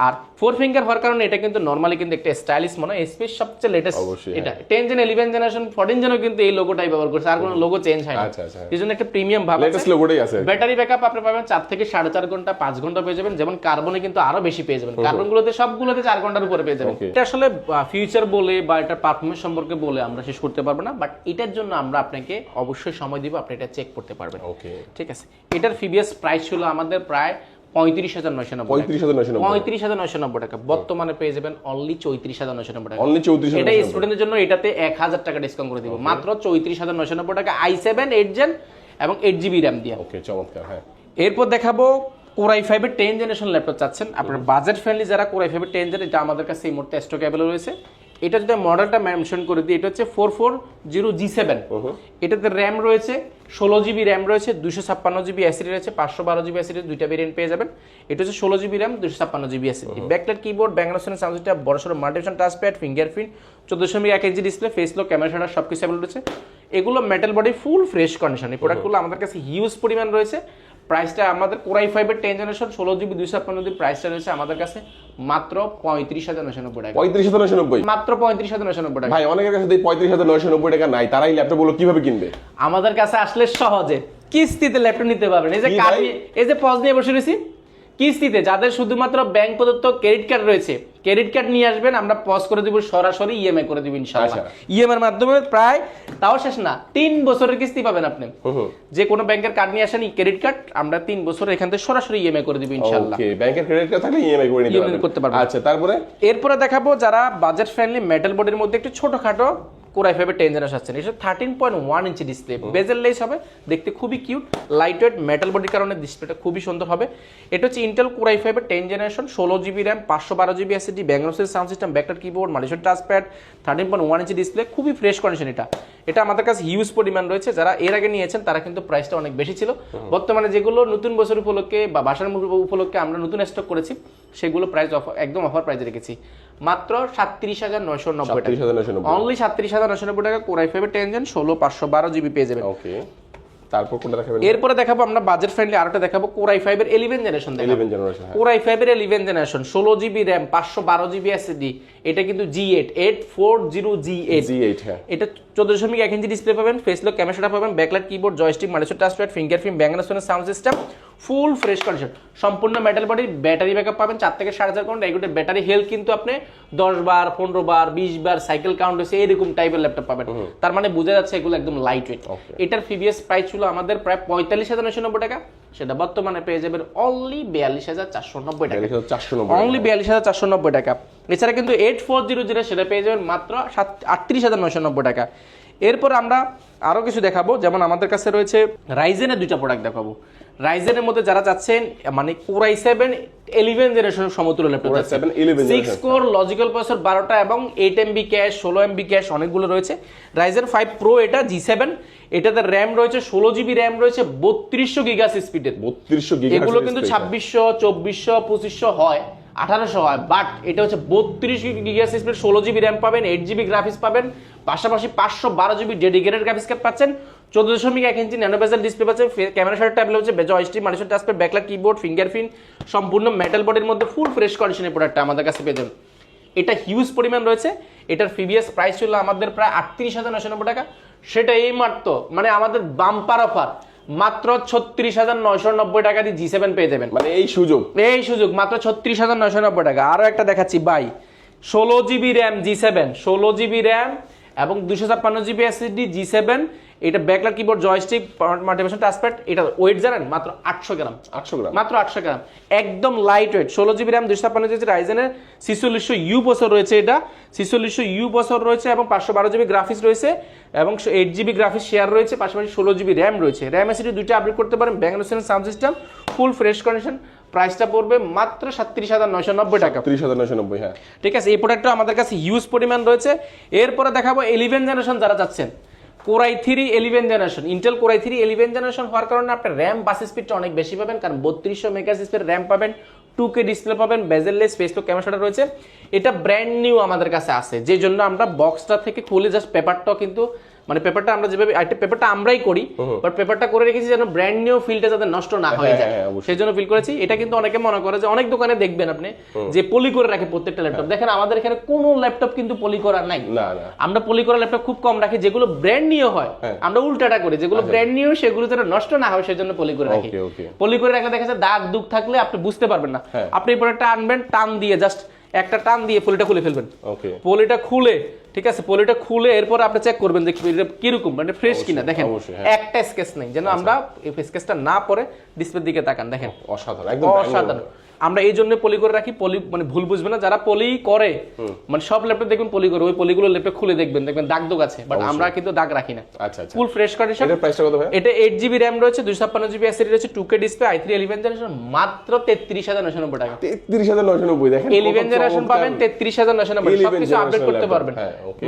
আর ফোর ফিঙ্গার হওয়ার কারণে এটা কিন্তু নর্মালি কিন্তু একটা স্টাইলিশ মনে হয় স্পেস সবচেয়ে লেটেস্ট এটা। Ten gen eleven generation fourteen জেনও কিন্তু এই লোগোটাই ব্যবহার করছে আর কোনো লোগো চেঞ্জ হয় না। আচ্ছা, আচ্ছা। এই জন্য একটা প্রিমিয়াম ভাব লেটেস্ট লোগোটাই আছে। ব্যাটারি ব্যাকআপ আপনি পাবেন চার থেকে সাড়ে চার ঘণ্টা পাঁচ ঘণ্টা পেয়ে যাবেন যেমন কার্বনে কিন্তু আরও বেশি পেয়ে যাবেন। কার্বনগুলোতে সবগুলোতে চার ঘণ্টার উপরে পেয়ে যাবেন। এটা আসলে ফিউচার বলে বা এটার পারফরমেন্স সম্পর্কে বলে আমরা শেষ করতে পারব না বাট এটার জন্য আমরা আপনাকে অবশ্যই সময় দিব আপনি এটা চেক করতে পারবেন। ওকে ঠিক আছে? এটার ফিবিএস প্রাইস ছিল আমাদের প্রায় পঁয়ত্রিশ হাজার নয়শো নব্বই পঁয়ত্রিশ হাজার নয়শো নব্বই পঁয়ত্রিশ হাজার নয়শো নব্বই টাকা। বর্তমানে পেয়ে যাবেন অনলি চৌত্রিশ হাজার নয়শো নব্বই টাকা। অনলি চৌত্রিশ এটা স্টুডেন্টের জন্য এটাতে এক হাজার টাকা ডিসকাউন্ট করে দিব। মাত্র চৌত্রিশ হাজার নয়শো নব্বই টাকা। আই সেভেন এইট জেন এবং এইট জিবি র্যাম দিয়ে। ওকে চমৎকার হ্যাঁ। এরপর দেখাবো কোরাই ফাইভের টেন জেনারেশন ল্যাপটপ চাচ্ছেন। আপনার বাজেট ফ্রেন্ডলি যারা কোরাই ফাইভের টেন জেন এটা আমাদের কাছে এই মুহূর্তে স্টক অ্যাভেলেবল রয়েছে। এটা যদি মডেলটা মেনশন করে দিই এটা হচ্ছে four four zero G seven এটাতে র্যাম রয়েছে ষোলো জিবি র্যাম রয়েছে দুশো ছাপ্পান্ন জিবি অ্যাসিড রয়েছে পাঁচশো বারো জিবি অ্যাসিড দুইটা ভেরিয়েন্ট পেয়ে যাবেন। এটা হচ্ছে ষোলো জিবি র্যাম দুশো ছাপ্পান্ন GB SSD backlight keyboard Bang Olufsen সাউন্ডটা বড় সড়ো মাল্টিভিশন টাচপ্যাড ফিঙ্গারপ্রিন্ট চোদ্দশো এমবি এক inch display face lock camera সব কিছু অ্যাভেলেবল রয়েছে। এগুলো metal body full fresh condition এই প্রোডাক্টগুলো আমাদের কাছে হিউজ পরিমাণ রয়েছে। প্রাইসটা আমাদের কোরাই ফাইভের টেন জেনারেশন ষোলো জিবি দুইশো ছাপ্পান্ন জিবি প্রাইসটা রয়েছে আমাদের কাছে মাত্র পঁয়ত্রিশ হাজার নশো নব্বই টাকা। পঁয়ত্রিশ হাজার নয়শো নব্বই? মাত্র পঁয়ত্রিশ হাজার নশো নব্বই টাকা। ভাই অনেকের কাছে পঁয়ত্রিশ হাজার নয়শো নব্বই টাকা নাই তারাই ল্যাপটপগুলো কীভাবে কিনবে? আমাদের কাছে আসলে সহজে। কিস্তিতে ল্যাপটপ নিতে পারবেন। এই যে এই যে পজ নিয়ে বসে রয়েছি। কিস্তিতে যাদের শুধুমাত্র ব্যাংক প্রদত্ত ক্রেডিট কার্ড রয়েছে ক্রেডিট কার্ড নিয়ে আসবেন আমরা পজ করে দিব সরাসরি ইএমআই করে দিব ইনশাআল্লাহ আচ্ছা। ইএমআই এর মাধ্যমে প্রায় তাও শেষ না তিন বছরের কিস্তি পাবেন আপনি। যে কোনো ব্যাংকের কার্ড নিয়ে আসেন ক্রেডিট কার্ড আমরা তিন বছর এখান থেকে সরাসরি ইএমআই করে দিব ইনশাআল্লাহ ওকে ব্যাংকের ক্রেডিট কার্ড থাকলে ইএমআই করে নিতে পারবেন করতে পারবেন। আচ্ছা তারপরে এরপরে দেখাবো যারা বাজেট ফ্রেন্ডলি মেটাল বডির মধ্যে একটু ছোটখাটো কোরাই ফাইভের টেন জেনারেশন আসছেন এটা thirteen point one inch display bezel less হবে দেখতে খুবই কিউট লাইট ওয়েট মেটাল বডির কারণে ডিসপ্লেটা খুবই সুন্দর হবে। এটা হচ্ছে ইন্টেল কোরাই ফাইভের টেন জেনারেশন ষোলো জিবি র্যাম পাঁচশো বারো জিবি এসএসডি ব্যাঙ্গলোসের সাউন্ড সিস্টেম ব্যাকটার keyboard মালিশন touchpad thirteen point one inch display খুবই ফ্রেশ কন্ডিশন এটা। এটা আমাদের কাছে হিউজ পরিমাণ রয়েছে। যারা এর আগে নিয়েছেন তারা কিন্তু প্রাইসটা অনেক বেশি ছিল। বর্তমানে যেগুলো নতুন বছর উপলক্ষে বা বাসার উপলক্ষে আমরা নতুন স্টক করেছি সেগুলো প্রাইস অফার একদম অফার প্রাইসে রেখেছি। মাত্র সাতত্রিশ হাজার নয়শো নব্বই টাকা। হাজার নয়শো নব্বই। অনলি সাতত্রিশ হাজার নশো নব্বই টাকা কোরাই ফাইভের টেনশন ষোলো পাঁচশো বারো জিবি পেয়ে যাবেন। ওকে তারপর কোনটা দেখাবেন? এরপরে দেখাবো আমরা বাজেট ফ্রেন্ডলি আরেকটা দেখাবো কোরাই ফাইভের ইলেভেন জেনারেশন দেখাবো। জেনারেশন কোরাই ফাইভের ইলেভেন জেনারেশন ষোলো জিবি র্যাম পাঁচশো বারো জিবি এসএসডি এটা কিন্তু G eight eight four zero G eight G eight হ্যাঁ। এটা চোদ্দ দশমিক এক ইঞ্চি ডিসপ্লে পাবেন ফেস লক ক্যামেরাটা পাবেন ব্যাকলাইট কিবোর্ড জয়স্টিক মাল্টিশন touchpad fingerprint ব্যাঙ্গানোসনের sound system full fresh condition সম্পূর্ণ মেটাল বডির ব্যাটারি ব্যাকআপ পাবেন চার থেকে সাড়ে চার ঘণ্টা। এগুলোর ব্যাটারি হেলথ কিন্তু আপনি দশ বার পনেরো বার বিশ বার সাইকেল কাউন্ট হয়েছে এরকম টাইপের ল্যাপটপ পাবেন। তার মানে বোঝা যাচ্ছে এগুলো একদম লাইট ওয়েট এটার প্রিভিয়াস প্রাইস ছিল আমাদের প্রায় পঁয়তাল্লিশ হাজার নশো নব্বই টাকা। সেটা বর্তমানে পেয়ে যাবেন অনলি বিয়াল্লিশ হাজার চারশো নব্বই টাকা। অনলি বিয়াল্লিশ হাজার চারশো নব্বই টাকা। এছাড়া কিন্তু এইট ফোর জিরো জিরো সেটা পেয়ে যাবেন মাত্র সাত আটত্রিশ হাজার নয়শো নব্বই টাকা। এরপর আমরা আরও কিছু দেখাবো। যেমন আমাদের কাছে রয়েছে রাইজেনের দুইটা প্রোডাক্ট দেখাবো। রাইজেনের মধ্যে যারা চাচ্ছেন মানে core i seven eleven generation সমতুল্য laptop Core i7 11 six core logical processor বারোটা এবং এইট এমবি ক্যাশ ষোলো এমবি ক্যাশ অনেকগুলো রয়েছে। রাইজেন ফাইভ প্রো এটা জি সেভেন এটাতে র্যাম রয়েছে ষোলো জিবি র্যাম রয়েছে বত্রিশশো গিগাস স্পিডের বত্রিশশো এগুলো কিন্তু ছাব্বিশশো চব্বিশশো পঁচিশশো হয়। আঠারোশো হয় বাট এটা হচ্ছে বত্রিশ গিগাস স্পিড ষোলো জিবি র্যাম পাবেন এইট জিবি গ্রাফিক্স পাবেন, পাশাপাশি পাঁচশো বারো জিবি ডেডিকেটেড গ্রাফিক্স কার্ড পাচ্ছেন, চোদ্দ দশমিক এক ইঞ্চি ন্যানো বেজাল ডিসপ্লে পাচ্ছেন ক্যামেরা শার্ট ট্যাবলেট হচ্ছে বেজো আইস্টি মালিশন টাচপ্যাড ব্যাকলাইট কিবোর্ড ফিঙ্গারপ্রিন্ট সম্পূর্ণ মেটাল বডির মধ্যে ফুল ফ্রেশ কন্ডিশনের প্রোডাক্টটা আমাদের কাছে পেয়ে যাবেন। এটা হিউজ পরিমাণ রয়েছে, এটার প্রিভিয়াস প্রাইস ছিল আমাদের প্রায় আটত্রিশ হাজার নশো নব্বই টাকা, সেটা এই মাত্র মানে আমাদের বাম্পার অফার মাত্র ছত্রিশ হাজার নয়শো নব্বই টাকা দিয়ে জি সেভেন পেয়ে যাবেন। মানে এই সুযোগ। এই সুযোগ মাত্র ছত্রিশ হাজার নয়শো নব্বই টাকা। আরও একটা দেখাচ্ছি বাই। ষোলো জিবি র্যাম জি সেভেন ষোলো জিবি র্যাম এবং দুশো ছাপ্পান্ন জিবি এসএসডি জি সেভেন এটা ব্যাকলার কিবোর্ড জয়স্টিক মাল্টিভেশন টাচপ্যাড এটা ওয়েট জানেন? মাত্র আটশো গ্রাম। আটশো গ্রাম। মাত্র আটশো গ্রাম। একদম লাইট ওয়েট ষোলো জিবি র্যাম দুশো ছাপ্পান্ন জিবি রাইজেনের ছিচল্লিশশো ইউ বছর রয়েছে এটা। ছিচল্লিশশো ইউ বছর রয়েছে এবং পাঁচশো বারো জিবি গ্রাফিক্স রয়েছে এবং এইট জিবি গ্রাফিক্স শেয়ার রয়েছে পাশাপাশি ষোলো জিবি র্যাম রয়েছে। র্যাম এসিডি দুইটা আপডেট করতে পারেন Bang Olufsen sound system full fresh condition প্রাইসটা পড়বে মাত্র সাতত্রিশ হাজার নয়শো নব্বই টাকা। ত্রিশ হাজার নয়শো নব্বই হ্যাঁ। ঠিক আছে? এই প্রোডাক্টটা আমাদের কাছে হিউজ পরিমাণ রয়েছে। এরপরে দেখাবো এলিভেন জেনারেশন যারা চাচ্ছেন core i three eleven generation Intel core i three eleven generation হওয়ার কারণে আপনার র্যাম বাস স্পিডটা অনেক বেশি পাবেন, কারণ বত্রিশশো মেগা স্পিড র্যাম পাবেন টু কে ডিসপ্লে পাবেন বেজেললেস ফেসবুক ক্যামেরাটা রয়েছে। এটা ব্র্যান্ড নিউ আমাদের কাছে আছে যে জন্য আমরা বক্সটা থেকে খুলে জাস্ট পেপারটাও কিন্তু মানে পেপারটা আমরা যেভাবে একটা পেপারটা আমরাই করি বাট পেপারটা করে রেখেছি যেন ব্র্যান্ড নিউ ফিলটা যাতে নষ্ট না হয়ে হ্যাঁ, যায়। সেই জন্য ফিল করেছি। এটা কিন্তু অনেকে মনে করে যে অনেক দোকানে দেখবেন আপনি যে পলি করে রাখে প্রত্যেকটা ল্যাপটপ দেখেন আমাদের এখানে কোনো ল্যাপটপ কিন্তু পলি করা নাই। আমরা পলি করা ল্যাপটপ খুব কম রাখি যেগুলো ব্র্যান্ড নিউ হয়। হ্যাঁ। আমরা উল্টাটা করি যেগুলো ব্র্যান্ড নিউ সেগুলো যেন নষ্ট না হয় সেজন্য পলি করে রাখি. পলি করে রাখলে দেখা যাচ্ছে দাগ দুগ থাকলে আপনি বুঝতে পারবেন না। হ্যাঁ। আপনি এই প্রোডাক্টটা আনবেন টান দিয়ে জাস্ট একটা টান দিয়ে পলিটা খুলে ফেলবেন। ওকে পলিটা খুলে ঠিক আছে পলিটা খুলে এরপর আপনি চেক করবেন যে কীরকম মানে ফ্রেশ কিনা দেখেন। হ্যাঁ। একটা স্কেচ নেই যেন আমরা স্কেচটা না পরে ডিসপ্লের দিকে তাকান দেখেন। অসাধারণ একদম অসাধারণ। আমরা এই জন্য পলি করে রাখি পলি মানে ভুল বুঝবে না যারা পলি করে মানে সব ল্যাপটপ দেখবেন পলি করে ওই পলিগুলো ল্যাপটপ খুলে দেখবেন দেখবেন দাগ দাগ আছে বাট আমরা কিন্তু দাগ রাখি না। আচ্ছা ফুল ফ্রেশ কন্ডিশন এটার প্রাইসটা কত ভাই এটা এইট জিবি র্যাম রয়েছে দুশো ছাপ্পান্ন জিবি এসিডি রয়েছে two K display I three eleven generation মাত্র তেত্রিশ হাজার নশো নব্বই টাকা। তেত্রিশ হাজার নয়শো নব্বই দেখেন কত ইলেভেন জেনারেশন পাবেন তেত্রিশ হাজার নশো নব্বই 11 আপডেট করতে পারবেন।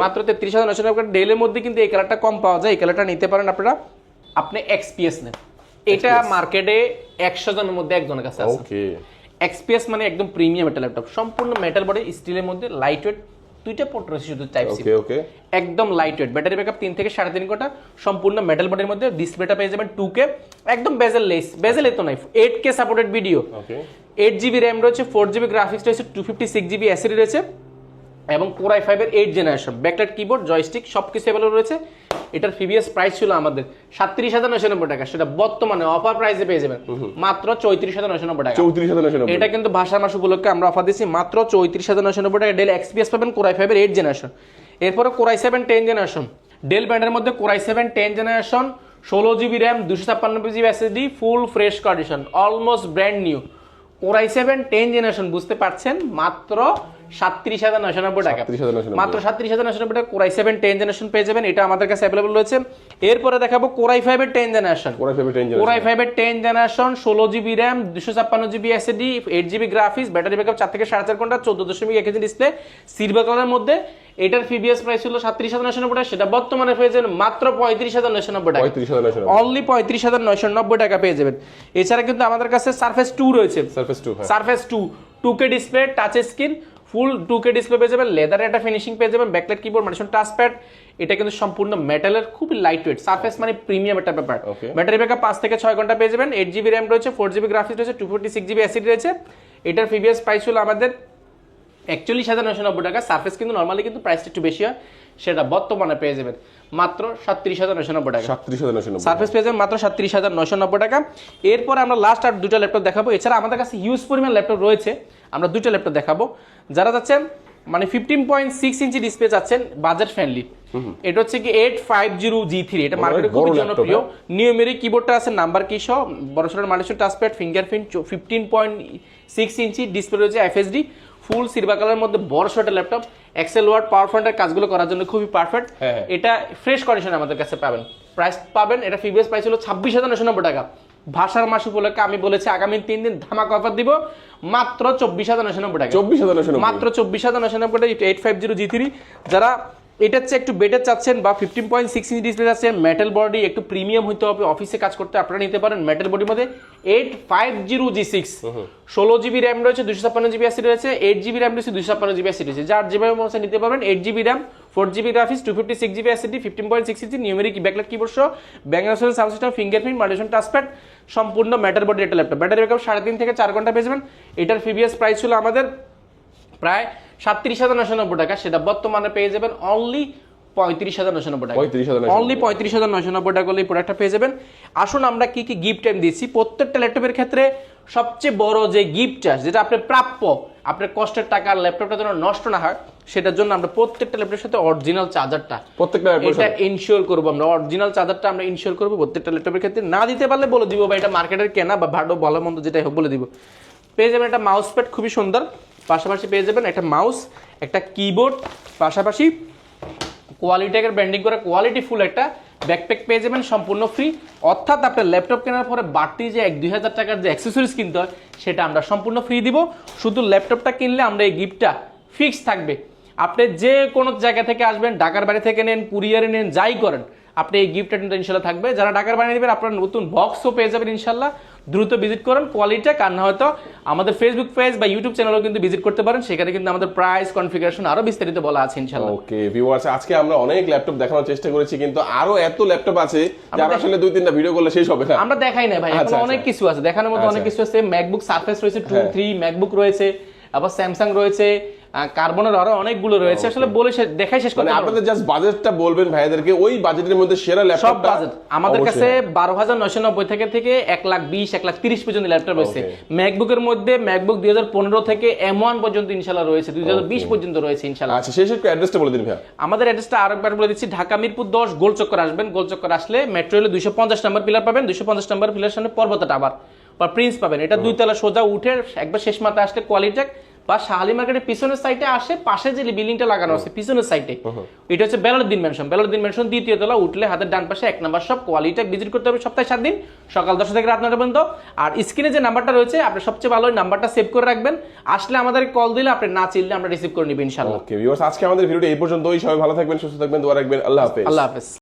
মাত্র তেত্রিশ হাজার নশো নব্বই ডেলের মধ্যে কিন্তু এই কালারটা কম পাওয়া যায় এই কালারটা নিতে পারেন আপনারা। আপনি এক্সপিএস নেন। এটা মার্কেটে একশো জনের মধ্যে একজনের কাছে আছে। ওকে এক্সপিএস মানে একদম প্রিমিয়াম একটা ল্যাপটপ সম্পূর্ণ মেটাল বডি স্টিলের মধ্যে লাইট ওয়েট দুইটা পোর্ট রয়েছে শুধু টাইপ সি ওকে একদম লাইট ওয়েট ব্যাটারি ব্যাকআপ তিন থেকে সাড়ে তিন ঘণ্টা। সম্পূর্ণ মেটাল বডির মধ্যে ডিসপ্লেটা পেয়ে যাবেন টু কে একদম বেজেল লেস বেজেল এত নাই। Eight K supported video okay eight GB RAM রয়েছে ফোর জিবি গ্রাফিক্স রয়েছে two fifty six GB SSD রয়েছে। এবং কোর আই ফাইভের eight generation backlight keyboard joystick সব কিছু অ্যাভেলেবল রয়েছে। এটার প্রিভিয়াস প্রাইস ছিল আমাদের সাতত্রিশ হাজার নশো নব্বই টাকা। সেটা বর্তমানে অফার প্রাইসে পেয়ে যাবেন। মাত্র চৌত্রিশ হাজার নশো নব্বই টাকা। চৌত্রিশ হাজার নয়শো এটা কিন্তু ভাষা মাস উপলক্ষে আমরা অফার দিচ্ছি মাত্র চৌত্রিশ হাজার নশো নব্বই টাকা ডেল এক্সপিএস পাবেন কোরাই ফাইভের এইট জেনারেশন এরপরে core i seven ten generation Dell ব্র্যান্ডের মধ্যে core i seven ten generation ষোলো জিবি র্যাম দুশো ছাপ্পান্ন GB SSD full fresh condition almost brand new core i seven ten generation বুঝতে পারছেন? মাত্র সাতত্রিশ হাজার নশো নব্বই টাকা। মাত্র সাতত্রিশ হাজার নশো নব্বই টাকা। কোরাই সেভেন টেন জেনারেশন পেয়ে যাবেন এটা আমাদের কাছে অ্যাভেলেবল রয়েছে। এরপরে দেখাবো কোরাই ফাইভের টেন জেনারেশন। কোরাই ফাইভের টেন জেনারেশন। ষোলো জিবি র্যাম দুশো ছাপ্পান্ন GB SSD eight GB graphics battery backup চার থেকে সাড়ে চার ঘণ্টা চোদ্দ দশমিক এক ডিসপ্লে সিলভার কালারের মধ্যে। এটার ফিবিএস প্রাইস ছিল সাতত্রিশ হাজার নশো নব্বই টাকা সেটা বর্তমানে পেয়ে যাবেন মাত্র পঁয়ত্রিশ হাজার নশো নব্বই টাকা। নয়শো অনলি পঁয়ত্রিশ হাজার নয়শো নব্বই টাকা পেয়ে যাবেন। এছাড়া কিন্তু আমাদের কাছে সারফেস টু রয়েছে। Surface two surface two two K display touch screen full two K display পেয়ে যাবেন লেদারের একটা ফিনিশিং পেয়ে যাবেন ব্যাকলাইট কিবোর্ড মানে টাচ প্যাড এটা কিন্তু সম্পূর্ণ মেটালের খুবই লাইট ওয়েট সারফেস মানে প্রিমিয়াম একটা ব্যাপার. ব্যাটারি ব্যাকআপ পাঁচ থেকে ছয় ঘণ্টা পেয়ে যাবেন এইট জিবি র্যাম রয়েছে ফোর জিবি গ্রাফিক্স রয়েছে two forty six GB SSD রয়েছে। এটার প্রিভিয়াস প্রাইস ছিল আমাদের একচল্লিশ হাজার নশো নব্বই টাকা সার্ফেস কিন্তু নর্মালি কিন্তু প্রাইসটা একটু বেশি হয় সেটা বর্তমানে পেয়ে যাবেন মাত্র সাতত্রিশ হাজার নশো নব্বই টাকা। সাতত্রিশ হাজার নয়শো নব্বই সার্ফেস পেয়ে যাবেন মাত্র সাতত্রিশ হাজার নশো নব্বই টাকা। এরপরে আমরা লাস্ট আর দুটো ল্যাপটপ দেখাবো এছাড়া আমাদের কাছে হিউজ পরিমাণ ল্যাপটপ রয়েছে। আমরা দুটো ল্যাপটপ দেখাবো। যারা যাচ্ছেন মানে fifteen point six inch display যাচ্ছেন বাজেট ফ্রেন্ডলি এটা হচ্ছে কি eight five zero G three এটা মার্কেটে খুবই জনপ্রিয়। নিয়মেরি কিবোর্ডটা আছে নাম্বার কি সহ বড় সড়ো মানুষের touchpad fingerprint fifteen point six inch display রয়েছে এফএসডি ফুল সিলভার কালারের মধ্যে বড় সড়ো ল্যাপটপ এক্সেল ওয়ার্ড পাওয়ার পয়েন্টের কাজগুলো করার জন্য খুবই পারফেক্ট হ্যাঁ, হ্যাঁ। এটা ফ্রেশ কন্ডিশন আমাদের কাছে পাবেন। প্রাইস পাবেন এটা প্রিভিয়াস প্রাইস ছিল ছাব্বিশ হাজার নশো নব্বই টাকা। ভাষার মাস উপলক্ষে আমি বলেছি আগামী তিন দিন ধামাকা অফার দিব। মাত্র চব্বিশ হাজার নশো নব্বই টাকা। চব্বিশ হাজার নশো মাত্র চব্বিশ হাজার নশো নব্বই টাকা eight five zero G three যারা এটার চেয়ে একটু বেটার চাচ্ছেন বা fifteen point six inch display চাচ্ছেন মেটাল বডি একটু প্রিমিয়াম হইতে হবে অফিসে কাজ করতে আপনারা নিতে পারেন মেটাল বডির মধ্যে। Eight five zero G six ষোলো জিবি র্যাম রয়েছে দুশো ছাপ্পান্ন জিবি অ্যাসিড রয়েছে এইট জিবি র্যাম রয়েছে দুশো ছাপ্পান্ন জিবি অ্যাসিড রয়েছে। যার যেভাবে মনে নিতে পারবেন eight GB RAM four GB graphics two fifty six GB SSD fifteen point six inch numeric backlight keyboard সহ Bang Olufsen sound system fingerprint মাল্টিশন touchpad সম্পূর্ণ ম্যাটার বডি একটা ল্যাপটপ ব্যাটারি ব্যাকআপ সাড়ে তিন থেকে চার ঘণ্টা পেয়ে যাবেন। এটার প্রিভিয়াস প্রাইস ছিল আমাদের প্রায় সাতত্রিশ হাজার নশো নব্বই টাকা সেটা বর্তমানে পেয়ে যাবেন অনলি পঁয়ত্রিশ হাজার নশো নব্বই টাকা। অনলি পঁয়ত্রিশ হাজার নশো নব্বই টাকা এই প্রোডাক্টটা পেয়ে যাবেন। আসুন আমরা কি কি গিফট টাইম দিচ্ছি। প্রত্যেকটা ল্যাপটপের ক্ষেত্রে সবচেয়ে বড় যে যেটা আপনার প্রাপ্য আপনার কষ্টের টাকা ল্যাপটপটা যেন নষ্ট না হয় সেটার জন্য আমরা প্রত্যেকটা ল্যাপটপের সাথে অরিজিনাল চার্জারটা প্রত্যেকটা এটা ইনশিওর করব আমরা। অরিজিনাল চার্জারটা আমরা ইনশিওর করব প্রত্যেকটা ল্যাপটপের ক্ষেত্রে। না দিতে পারলে বলে দিব বা এটা মার্কেটের কেনা বা ভালো ভালো মন্দ যেটাই হোক বলে দিব। পেয়ে যাবেন একটা মাউস প্যাড খুবই সুন্দর। পাশাপাশি পেয়ে যাবেন একটা মাউস, একটা কিবোর্ড পাশাপাশি কোয়ালিটিকের ব্র্যান্ডিং করে কোয়ালিটি ফুল একটা ব্যাকপ্যাক পেয়ে যাবেন সম্পূর্ণ ফ্রি অর্থাৎ আপনার ল্যাপটপ কেনার পরে বাড়তি যে এক দুই হাজার টাকার যে অ্যাক্সেসরিজ কিনতে হয়, সেটা আমরা সম্পূর্ণ ফ্রি দিব। শুধু ল্যাপটপটা কিনলে আমরা এই গিফটটা ফিক্স থাকবে। আপনি যে কোনো জায়গা থেকে আসবেন, ঢাকার বাড়ি থেকে নেন, কুরিয়ারে নেন, যাই করেন, আপনি এই গিফটটা কিন্তু ইনশাল্লাহ থাকবে। যারা ঢাকার বাড়ি নেবেন, আপনার নতুন বক্সও পেয়ে যাবেন ইনশাল্লাহ। দ্রুত ভিজিট করেন কোয়ালিটিটা কার না হয়তো আমাদের ফেসবুক পেজ বা ইউটিউব চ্যানেলও কিন্তু ভিজিট করতে পারেন সেখানে কিন্তু আমাদের প্রাইস কনফিগারেশন আরও বিস্তারিত বলা আছে ইনশাল্লাহ ওকে ভিউয়ার্স আজকে আমরা অনেক ল্যাপটপ দেখানোর চেষ্টা করেছি কিন্তু আরও এত ল্যাপটপ আছে যারা আসলে দুই তিনটা ভিডিও করলে শেষ হবে না আমরা দেখাই না ভাই আচ্ছা, এখন আচ্ছা। অনেক কিছু আছে দেখানোর মতো অনেক আচ্ছা। কিছু আছে ম্যাকবুক সারফেস রয়েছে টু হ্যাঁ। থ্রি ম্যাকবুক রয়েছে আবার স্যামসাং রয়েছে কার্বনের আরও অনেকগুলো রয়েছে। আসলে বলে দেখাই শেষ মানে করতে আপনাদের জাস্ট বাজেটটা বলবেন ভাইয়াদেরকে ওই বাজেটের মধ্যে সেরা সব ল্যাপটপ বাজেট আমাদের কাছে বারো হাজার নয়শো নব্বই থেকে থেকে এক লাখ বিশ এক লাখ তিরিশ পর্যন্ত ল্যাপটপ রয়েছে. ম্যাকবুকের মধ্যে ম্যাকবুক দুই হাজার পনেরো থেকে এম ওয়ান পর্যন্ত ইনশাল্লাহ রয়েছে। দুই হাজার বিশ Okay. পর্যন্ত রয়েছে ইনশাল্লাহ আচ্ছা শেষ একটু অ্যাড্রেসটা বলে দিন ভাইয়া। আমাদের অ্যাড্রেসটা আরেকবার বলে দিচ্ছি। ঢাকা মিরপুর দশ গোল চক্কর আসবেন। গোল চক্কর আসলে মেট্রো রেলে দুইশো পঞ্চাশ নাম্বার পিলার পাবেন। দুইশো পঞ্চাশ নাম্বার পিলার সামনে পর্বত টাবার বা প্রিন্স পাবেন। এটা দুই তলা সোজা উঠে একবার শেষ মাথায় আসলে কোয়ালিটেক বা শাহালি মার্কেটের পিছনের সাইডে আসে পাশে যে বিল্ডিংটা লাগানো আছে পিছনের সাইডে এটা হচ্ছে বেলারদ্দিন মেনশন বেলারদ্দিন মেনশন দ্বিতীয় তলা উঠলে হাতের ডান পাশে এক নাম্বার সব কোয়ালিটেক ভিজিট করতে হবে সপ্তাহে সাত দিন সকাল দশটা থেকে রাত নটা পর্যন্ত। আর স্ক্রিনে যে নাম্বারটা রয়েছে আপনি সবচেয়ে ভালো ওই নাম্বারটা সেভ করে রাখবেন। আসলে আমাদের কল দিলে আপনি না চিনলে আমরা রিসিভ করে নিবি ইনশাল্লাহ ওকে ভিউয়ার্স আজকে আমাদের ভিডিওটা এই পর্যন্তই। সবাই ভালো থাকবেন সুস্থ থাকবেন দোয়া রাখবেন। আল্লাহ হাফেজ। আল্লাহ হাফেজ।